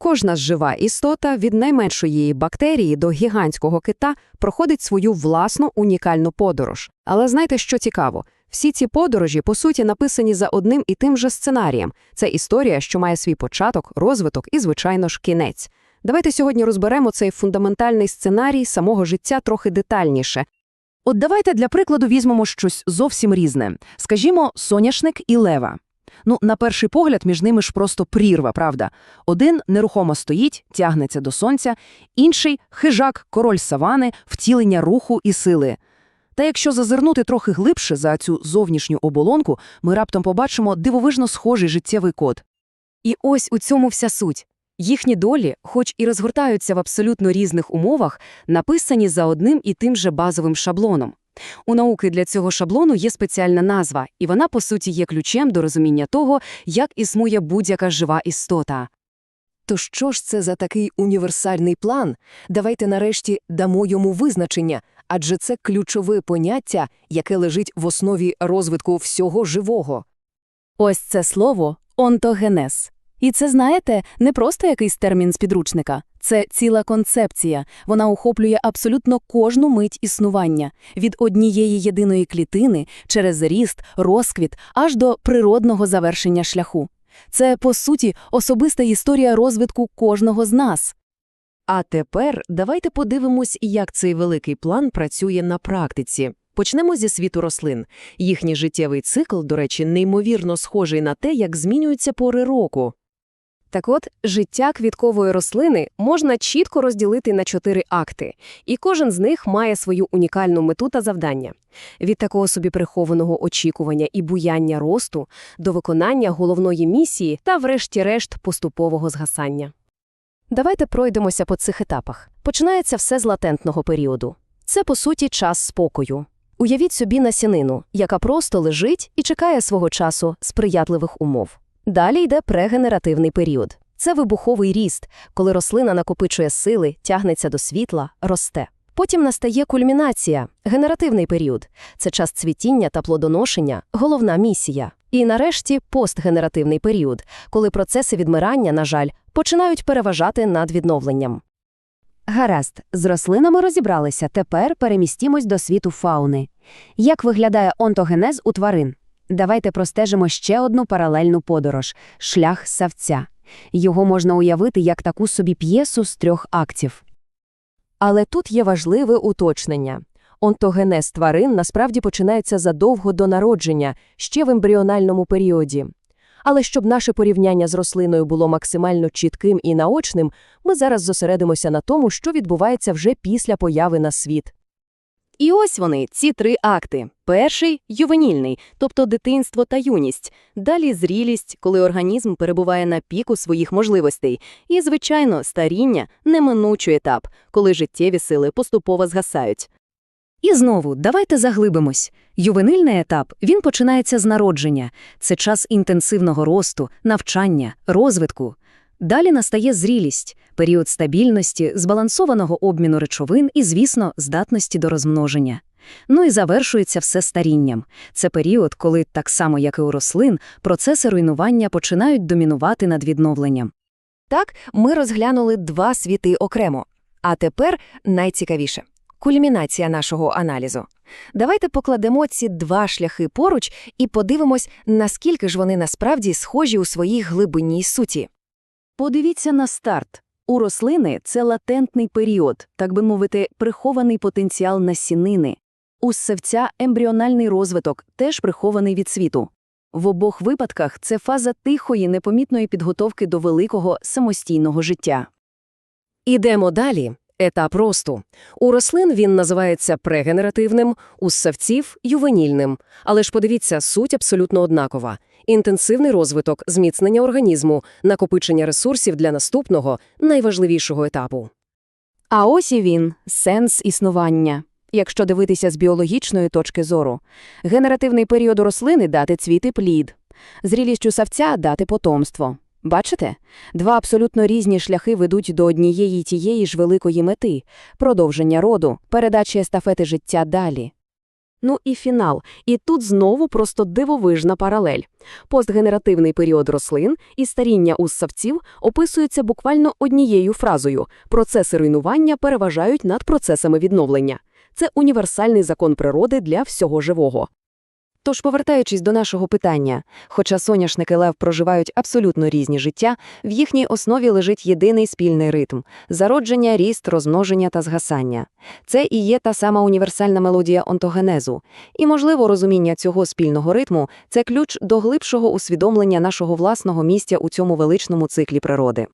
Кожна жива істота від найменшої бактерії до гігантського кита проходить свою власну унікальну подорож. Але знаєте, що цікаво? Всі ці подорожі, по суті, написані за одним і тим же сценарієм. Це історія, що має свій початок, розвиток і, звичайно ж, кінець. Давайте сьогодні розберемо цей фундаментальний сценарій самого життя трохи детальніше. От давайте для прикладу візьмемо щось зовсім різне. Скажімо, соняшник і лева. Ну, на перший погляд, між ними ж просто прірва, правда? Один нерухомо стоїть, тягнеться до сонця, інший – хижак, король савани, втілення руху і сили. Та якщо зазирнути трохи глибше за цю зовнішню оболонку, ми раптом побачимо дивовижно схожий життєвий код. І ось у цьому вся суть. Їхні долі, хоч і розгортаються в абсолютно різних умовах, написані за одним і тим же базовим шаблоном. У науки для цього шаблону є спеціальна назва, і вона, по суті, є ключем до розуміння того, як існує будь-яка жива істота. То що ж це за такий універсальний план? Давайте нарешті дамо йому визначення, адже це ключове поняття, яке лежить в основі розвитку всього живого. Ось це слово онтогенез. І це, знаєте, не просто якийсь термін з підручника. Це ціла концепція. Вона охоплює абсолютно кожну мить існування від однієї єдиної клітини через ріст, розквіт аж до природного завершення шляху. Це, по суті, особиста історія розвитку кожного з нас. А тепер давайте подивимось, як цей великий план працює на практиці. Почнемо зі світу рослин. Їхній життєвий цикл, до речі, неймовірно схожий на те, як змінюються пори року. Так от, життя квіткової рослини можна чітко розділити на чотири акти, і кожен з них має свою унікальну мету та завдання. Від такого собі прихованого очікування і буяння росту до виконання головної місії та, врешті-решт, поступового згасання. Давайте пройдемося по цих етапах. Починається все з латентного періоду. Це, по суті, час спокою. Уявіть собі насінину, яка просто лежить і чекає свого часу сприятливих умов. Далі йде прегенеративний період. Це вибуховий ріст, коли рослина накопичує сили, тягнеться до світла, росте. Потім настає кульмінація, генеративний період. Це час цвітіння та плодоношення, головна місія. І нарешті постгенеративний період, коли процеси відмирання, на жаль, починають переважати над відновленням. Гаразд, з рослинами розібралися, тепер перемістімось до світу фауни. Як виглядає онтогенез у тварин? Давайте простежимо ще одну паралельну подорож – шлях савця. Його можна уявити як таку собі п'єсу з трьох актів. Але тут є важливе уточнення. Онтогенез тварин насправді починається задовго до народження, ще в ембріональному періоді. Але щоб наше порівняння з рослиною було максимально чітким і наочним, ми зараз зосередимося на тому, що відбувається вже після появи на світ. І ось вони, ці три акти. Перший – ювенільний, тобто дитинство та юність. Далі зрілість, коли організм перебуває на піку своїх можливостей. І, звичайно, старіння – неминучий етап, коли життєві сили поступово згасають. І знову, давайте заглибимось. Ювенильний етап, він починається з народження. Це час інтенсивного росту, навчання, розвитку. Далі настає зрілість, період стабільності, збалансованого обміну речовин і, звісно, здатності до розмноження. Ну і завершується все старінням. Це період, коли, так само як і у рослин, процеси руйнування починають домінувати над відновленням. Так, ми розглянули два світи окремо. А тепер найцікавіше – кульмінація нашого аналізу. Давайте покладемо ці два шляхи поруч і подивимось, наскільки ж вони насправді схожі у своїй глибинній суті. Подивіться на старт. У рослини це латентний період, так би мовити, прихований потенціал насінини. У ссавця ембріональний розвиток, теж прихований від світу. В обох випадках це фаза тихої, непомітної підготовки до великого самостійного життя. Ідемо далі. Етап росту. У рослин він називається прегенеративним, у ссавців – ювенільним. Але ж подивіться, суть абсолютно однакова. Інтенсивний розвиток, зміцнення організму, накопичення ресурсів для наступного, найважливішого етапу. А ось і він – сенс існування. Якщо дивитися з біологічної точки зору. Генеративний період рослини – дати цвіт і плід. Зрілість у савця – дати потомство. Бачите? Два абсолютно різні шляхи ведуть до однієї тієї ж великої мети – продовження роду, передача естафети життя далі. Ну і фінал. І тут знову просто дивовижна паралель. Постгенеративний період рослин і старіння у описуються буквально однією фразою «процеси руйнування переважають над процесами відновлення». Це універсальний закон природи для всього живого. Тож, повертаючись до нашого питання, хоча соняшник і лев проживають абсолютно різні життя, в їхній основі лежить єдиний спільний ритм – зародження, ріст, розмноження та згасання. Це і є та сама універсальна мелодія онтогенезу. І, можливо, розуміння цього спільного ритму – це ключ до глибшого усвідомлення нашого власного місця у цьому величному циклі природи.